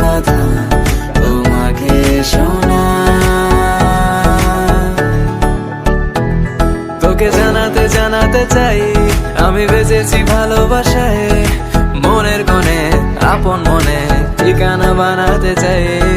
কথা তোমাকে শোনা। তোকে জানাতে জানাতে চাই আমি বেঁচেছি ভালোবাসায়। মনের কোণে আপন ঠিকানা বানাতে চাই।